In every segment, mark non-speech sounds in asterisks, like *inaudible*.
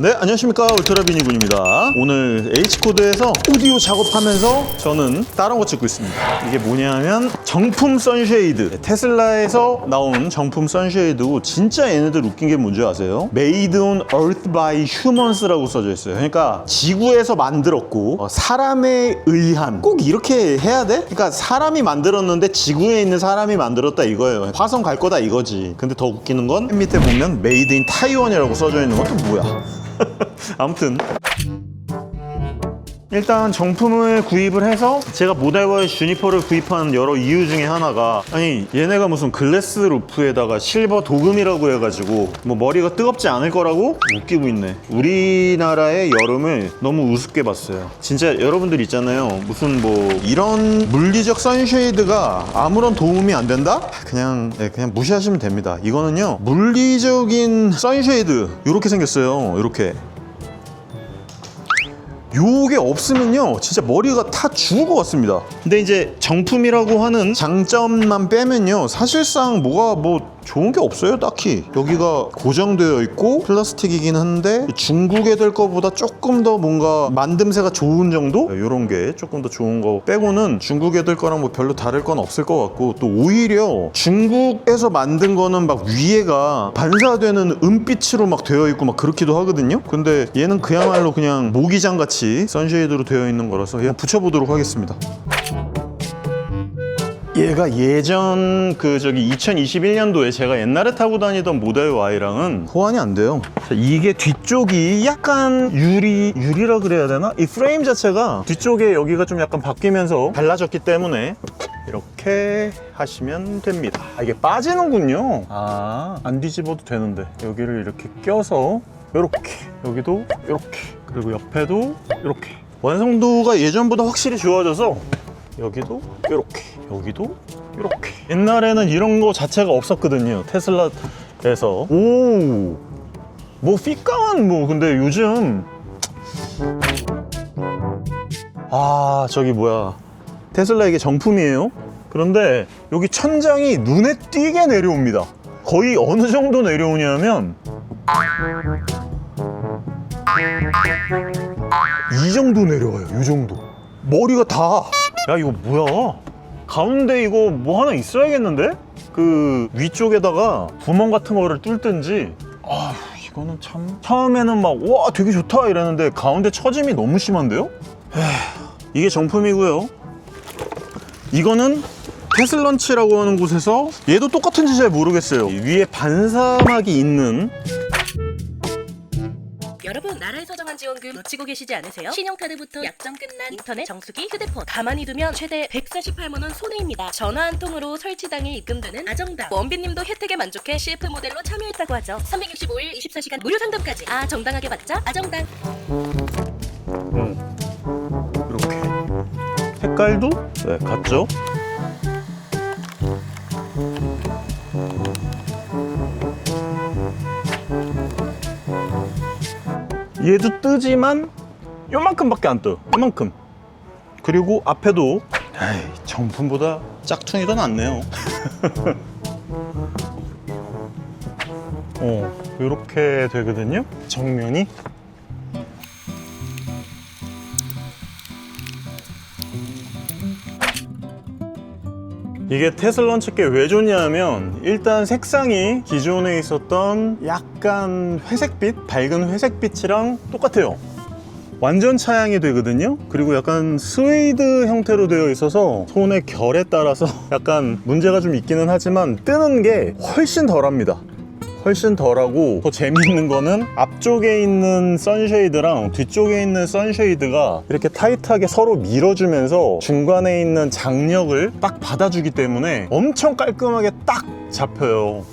네, 안녕하십니까. 울트라비니군입니다. 오늘 H코드에서 오디오 작업하면서 저는 다른 거 찍고 있습니다. 이게 뭐냐면 정품 선쉐이드. 테슬라에서 나온 정품 선쉐이드고 진짜 얘네들 웃긴 게 뭔지 아세요? Made on Earth by Humans라고 써져 있어요. 그러니까 지구에서 만들었고 어, 사람에 의한 꼭 이렇게 해야 돼? 그러니까 사람이 만들었는데 지구에 있는 사람이 만들었다 이거예요. 화성 갈 거다 이거지. 근데 더 웃기는 건맨 밑에 보면 Made in Taiwan이라고 써져 있는 건또 뭐야? *laughs* 아무튼 일단 정품을 구입을 해서 제가 모델와의 주니퍼를 구입한 여러 이유 중에 하나가 아니 얘네가 무슨 글래스 루프에다가 실버 도금이라고 해가지고 뭐 머리가 뜨겁지 않을 거라고 웃기고 있네. 우리나라의 여름을 너무 우습게 봤어요. 진짜 여러분들 있잖아요. 무슨 뭐 이런 물리적 선쉐이드가 아무런 도움이 안 된다? 그냥 네, 그냥 무시하시면 됩니다. 이거는요 물리적인 선쉐이드 이렇게 생겼어요. 이렇게 요게 없으면요 진짜 머리가 다 죽을 것 같습니다. 근데 이제 정품이라고 하는 장점만 빼면요 사실상 뭐가 뭐 좋은 게 없어요 딱히. 여기가 고정되어 있고 플라스틱이긴 한데 중국 애들 거보다 조금 더 뭔가 만듦새가 좋은 정도? 이런 게 조금 더 좋은 거 빼고는 중국 애들 거랑 뭐 별로 다를 건 없을 것 같고 또 오히려 중국에서 만든 거는 막 위에가 반사되는 은빛으로 막 되어 있고 막 그렇기도 하거든요. 근데 얘는 그야말로 그냥 모기장 같이 선쉐이드로 되어 있는 거라서 얘 붙여보도록 하겠습니다 얘가 예전 그 저기 2021년도에 제가 옛날에 타고 다니던 모델 Y랑은 호환이 안 돼요. 자, 이게 뒤쪽이 약간 유리 유리라 그래야 되나? 이 프레임 자체가 뒤쪽에 여기가 좀 약간 바뀌면서 달라졌기 때문에 이렇게 하시면 됩니다. 아, 이게 빠지는군요. 아, 안 뒤집어도 되는데 여기를 이렇게 껴서 이렇게 여기도 이렇게 그리고 옆에도 이렇게 완성도가 예전보다 확실히 좋아져서 여기도 이렇게 여기도 이렇게. 옛날에는 이런 거 자체가 없었거든요 테슬라에서. 오뭐 핏감은 뭐 근데 요즘. 아 저기 뭐야. 테슬라 이게 정품이에요. 그런데 여기 천장이 눈에 띄게 내려옵니다. 거의 어느 정도 내려오냐면 이 정도 내려와요 이 정도. 머리가 다 야 이거 뭐야? 가운데 이거 뭐 하나 있어야겠는데? 그 위쪽에다가 구멍 같은 거를 뚫든지. 아 이거는 참. 처음에는 막 와 되게 좋다. 이랬는데 가운데 처짐이 너무 심한데요? 에휴, 이게 정품이고요. 이거는 테슬런치라고 하는 곳에서 얘도 똑같은지 잘 모르겠어요. 위에 반사막이 있는 여러분 나라에서 정한 지원금 놓치고 계시지 않으세요? 신용카드부터 약정 끝난 인터넷, 정수기, 휴대폰 가만히 두면 최대 148만 원 손해입니다. 전화 한 통으로 설치당해 입금되는 아정당. 원빈님도 혜택에 만족해 CF 모델로 참여했다고 하죠. 365일 24시간 무료 상담까지. 아 정당하게 받자. 아정당. 이렇게 색깔도 네 같죠? 얘도 뜨지만 요만큼밖에 안 떠요. 요만큼. 그리고 앞에도 에이, 정품보다 짝퉁이 더 낫네요. *laughs* 어 이렇게 되거든요. 정면이 이게 테슬런치께 왜 좋냐면 일단 색상이 기존에 있었던 약간 회색빛, 밝은 회색빛이랑 똑같아요. 완전 차양이 되거든요. 그리고 약간 스웨이드 형태로 되어 있어서 손의 결에 따라서 *laughs* 약간 문제가 좀 있기는 하지만 뜨는 게 훨씬 덜합니다. 훨씬 덜하고 더 재미있는 거는 앞쪽에 있는 선쉐이드랑 뒤쪽에 있는 선쉐이드가 이렇게 타이트하게 서로 밀어주면서 중간에 있는 장력을 딱 받아주기 때문에 엄청 깔끔하게 딱 잡혀요.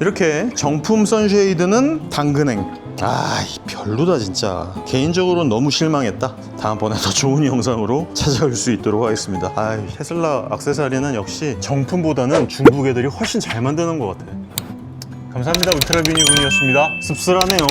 이렇게 정품 선쉐이드는 당근행. 아, 이 별로다 진짜. 개인적으로는 너무 실망했다. 다음번에 더 좋은 영상으로 찾아올 수 있도록 하겠습니다. 아, 테슬라 액세서리는 역시 정품보다는 중국 애들이 훨씬 잘 만드는 것 같아. 감사합니다. 울트라비니 군이었습니다. 씁쓸하네요.